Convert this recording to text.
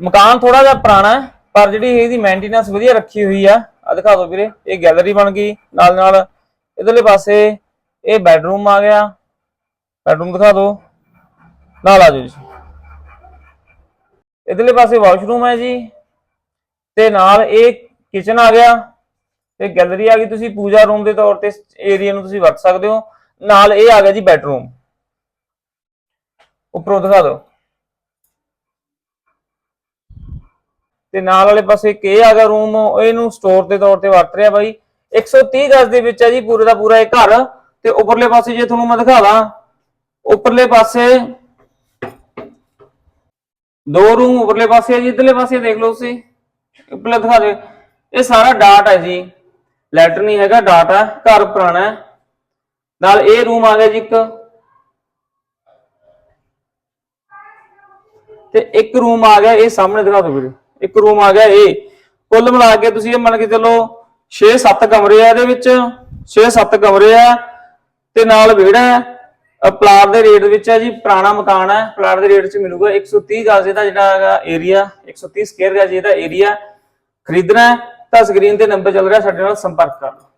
ਮਕਾਨ ਥੋੜਾ ਜਿਹਾ ਪੁਰਾਣਾ ਹੈ, ਪਰ ਜਿਹੜੀ ਇਹਦੀ ਮੇਨਟੇਨੈਂਸ ਵਧੀਆ ਰੱਖੀ ਹੋਈ ਆ। ਆ ਦਿਖਾ ਦਿਓ ਵੀਰੇ, ਇਹ ਗੈਲਰੀ ਬਣ ਗਈ। ਨਾਲ ਨਾਲ ਇਧਰਲੇ ਪਾਸੇ ਇਹ ਬੈਡਰੂਮ ਆ ਗਿਆ। ਬੈਡਰੂਮ ਦਿਖਾ ਦਿਓ। ਨਾਲ ਆ ਜਾਓ ਜੀ। ਇਧਰਲੇ ਪਾਸੇ ਵਾਸ਼ਰੂਮ ਹੈ ਜੀ। ਤੇ ਨਾਲ ਇਹ ਕਿਚਨ ਆ ਗਿਆ। ਤੇ ਗੈਲਰੀ ਆ ਗਈ ਤੁਸੀਂ ਪੂਜਾ ਰੂਮ ਦੇ ਤੌਰ ਤੇ ਏਰੀਆ ਨੂੰ ਤੁਸੀਂ ਵਰਤ ਸਕਦੇ ਹੋ। ਨਾਲ ਇਹ ਆ ਗਿਆ ਜੀ ਬੈਡਰੂਮ ਉੱਪਰੋਂ ਦਿਖਾ ਦਿਓ। ਤੇ ਨਾਲ ਵਾਲੇ ਪਾਸੇ ਇੱਕ ਇਹ ਆ ਗਿਆ ਰੂਮ ਇਹਨੂੰ ਸਟੋਰ ਦੇ ਤੌਰ ਤੇ ਵਰਤ ਰਿਹਾ ਬਾਈ। 130 ਗਜ਼ ਦੇ ਵਿੱਚ ਹੈ ਜੀ ਪੂਰੇ ਦਾ ਪੂਰਾ ਇਹ ਘਰ। ਤੇ ਉੱਪਰਲੇ ਪਾਸੇ ਜੇ ਤੁਹਾਨੂੰ ਮੈਂ ਦਿਖਾ ਦਾਂ, ਉੱਪਰਲੇ ਪਾਸੇ ਦੋ ਰੂਮ ਉੱਪਰਲੇ ਪਾਸੇ ਹੈ ਜੀ, ਇਧਰਲੇ ਪਾਸੇ ਦੇਖ ਲਓ ਤੁਸੀਂ। ਉੱਪਰਲੇ ਦਿਖਾ ਦੇ ਇਹ ਸਾਰਾ ਡਾਟ ਹੈ ਜੀ। ਲੈਟਰ ਨਹੀਂ ਹੈਗਾ ਡਾਟ ਹੈ, ਘਰ ਪੁਰਾਣਾ ਹੈ। ਨਾਲ ਇਹ ਰੂਮ ਆ ਗਿਆ ਜੀ ਇੱਕ। ਤੇ ਇੱਕ ਰੂਮ ਆ ਗਿਆ, ਇਹ ਸਾਹਮਣੇ ਦਿਖਾ ਦਿਓ ਵੀਰੇ। ਇੱਕ ਰੂਮ ਆ ਗਿਆ ਇਹ ਕੁੱਲ ਮਿਲਾ ਕੇ ਤੁਸੀਂ ਇਹ ਮੰਨ ਕੇ ਚੱਲੋ 6-7 ਕਮਰੇ ਆ ਇਹਦੇ ਵਿੱਚ। 6-7 ਕਮਰੇ ਆ ਤੇ ਨਾਲ ਵਿਹੜਾ ਹੈ। ਪਲਾਟ ਦੇ ਰੇਟ ਵਿੱਚ ਹੈ ਜੀ, ਪੁਰਾਣਾ ਮਕਾਨ ਹੈ। ਪਲਾਟ ਦੇ ਰੇਟ 'ਚ ਮਿਲੂਗਾ 130 ਗਜ਼ ਦਾ ਜਿਹੜਾ ਹੈਗਾ ਏਰੀਆ 130 ਸਕੁਅਰ ਗਜ਼ ਇਹਦਾ ਏਰੀਆ ਖਰੀਦਣਾ ਤਾਂ ਸਕਰੀਨ ਤੇ ਨੰਬਰ ਚੱਲ ਰਿਹਾ ਸਾਡੇ ਨਾਲ ਸੰਪਰਕ ਕਰ ਲਓ।